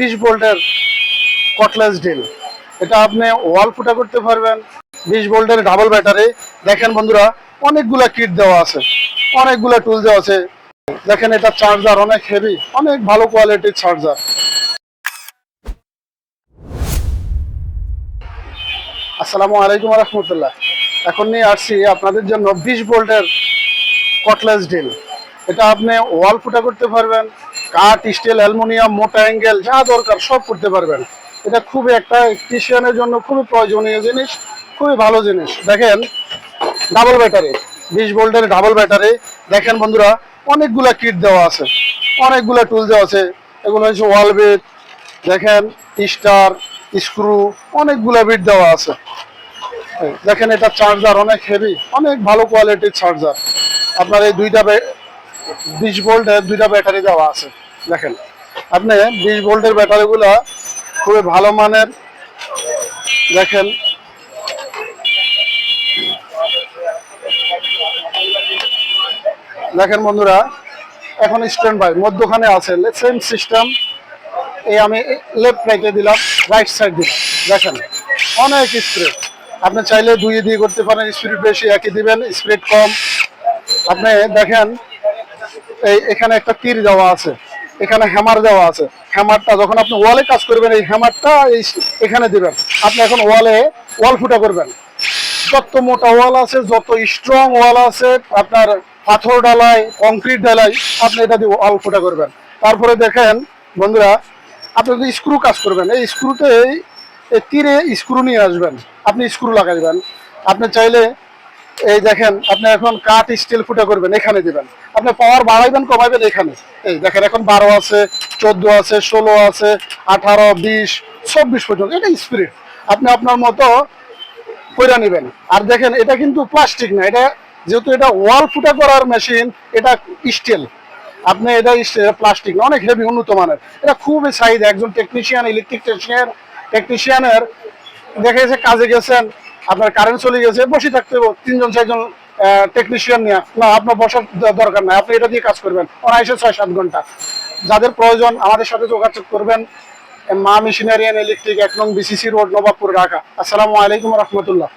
বিশ ভোল্টের কটলেস ড্রিল এটা আপনি ওয়াল ফুটা করতে পারবেন। বিশ ভোল্টের ডাবল ব্যাটারি দেখেন বন্ধুরা, অনেকগুলা কিট দেওয়া আছে। অনেকগুলা টুল দেওয়া আছে। দেখেন, এটা চার্জার অনেক হেভি অনেক ভালো কোয়ালিটির চার্জার আসসালামু আলাইকুম রহমতুল্লাহ। এখন নিয়ে আসছি আপনাদের জন্য বিশ ভোল্টের কটলেস ড্রিল এটা আপনি ওয়াল ফুটা করতে পারবেন। কাঠ, স্টিল, অ্যালুমিনিয়াম, মোটা অ্যাঙ্গেল, যা দরকার সব করতে পারবেন। এটা খুবই একটা ইলেকট্রিশিয়ানের জন্য খুবই প্রয়োজনীয় জিনিস, খুবই ভালো জিনিস। দেখেন ডাবল ব্যাটারি বিশ ভোল্টের ডাবল ব্যাটারি দেখেন বন্ধুরা, অনেকগুলা কিট দেওয়া আছে, অনেকগুলা টুল দেওয়া আছে। এগুলো হচ্ছে ওয়াল বিট দেখেন, স্টার স্ক্রু অনেকগুলা বিট দেওয়া আছে। দেখেন, এটা চার্জার অনেক হেভি অনেক ভালো কোয়ালিটির চার্জার আপনার এই দুইটা বিশ ভোল্টের দুইটা ব্যাটারি দেওয়া আছে। দেখেন, আপনি বিশ ভোল্টের ব্যাটারিগুলো খুবই ভালো মানের, দেখেন। দেখেন বন্ধুরা, এখন স্ট্যান্ড বাই মধ্যখানে আছে সেম সিস্টেম এই আমি লেফট রাইটে দিলাম রাইট সাইড দিলাম। দেখেন, অনেক স্প্রে আপনি চাইলে দুইয়ে দিয়ে করতে পারেন স্পিড বেশি, একই দিবেন স্পিড কম। আপনি দেখেন, এই এখানে একটা তীর দেওয়া আছে। এখানে হ্যামার দেওয়া আছে। হ্যামারটা যখন আপনি ওয়ালে কাজ করবেন, এই হ্যামারটা এই এখানে দেবেন। আপনি এখন ওয়ালে ওয়াল ফুটা করবেন। যত মোটা ওয়াল আছে, যত স্ট্রং ওয়াল আছে, আপনার পাথর ডালাই কংক্রিট ডালাই আপনি এটা দিয়ে ওয়াল ফুটা করবেন। তারপরে দেখেন, বন্ধুরা, আপনি যদি স্ক্রু কাজ করবেন, এই স্ক্রুতে এই তীরে স্ক্রু নিয়ে আসবেন। আপনি স্ক্রু লাগাইবেন। আপনি চাইলে এই দেখেন, আপনি এখন কাঠ স্টিল ফুটা করবেন, এখানে দিবেন। আপনি পাওয়ার বাড়াইবেন, কমাইবেন এখানে। এই দেখেন, এখন বারো আছে, চোদ্দ আছে, ষোলো আছে, আঠারো, বিশ, চব্বিশ পর্যন্ত। এটা স্পিরিট আপনি আপনার মতো কইরা নেবেন। আর দেখেন, এটা কিন্তু প্লাস্টিক না, এটা যেহেতু এটা ওয়াল ফুটা করার মেশিন এটা স্টিল আপনি এটা প্লাস্টিক না, অনেক হেভি উন্নত মানের। এটা খুবই চাহিদা একজন টেকনিশিয়ান ইলেকট্রিক টেকনিশিয়ান টেকনিশিয়ানের দেখা কাজে গেছেন আপনার কারেন্ট চলে গেছে, বসে থাকতে তিনজন, চারজন টেকনিশিয়ান নিয়ে। না, আপনার বসার দরকার নাই, আপনি এটা দিয়ে কাজ করবেন। অনায়াসে ছয়, সাত ঘণ্টা। যাদের প্রয়োজন, আমাদের সাথে যোগাযোগ করবেন। মা মেশিনারি অ্যান্ড ইলেকট্রিক এক নং বিসিসি রোড নবাবপুর, ঢাকা। আসসালামু আলাইকুম রহমতুল্লাহ।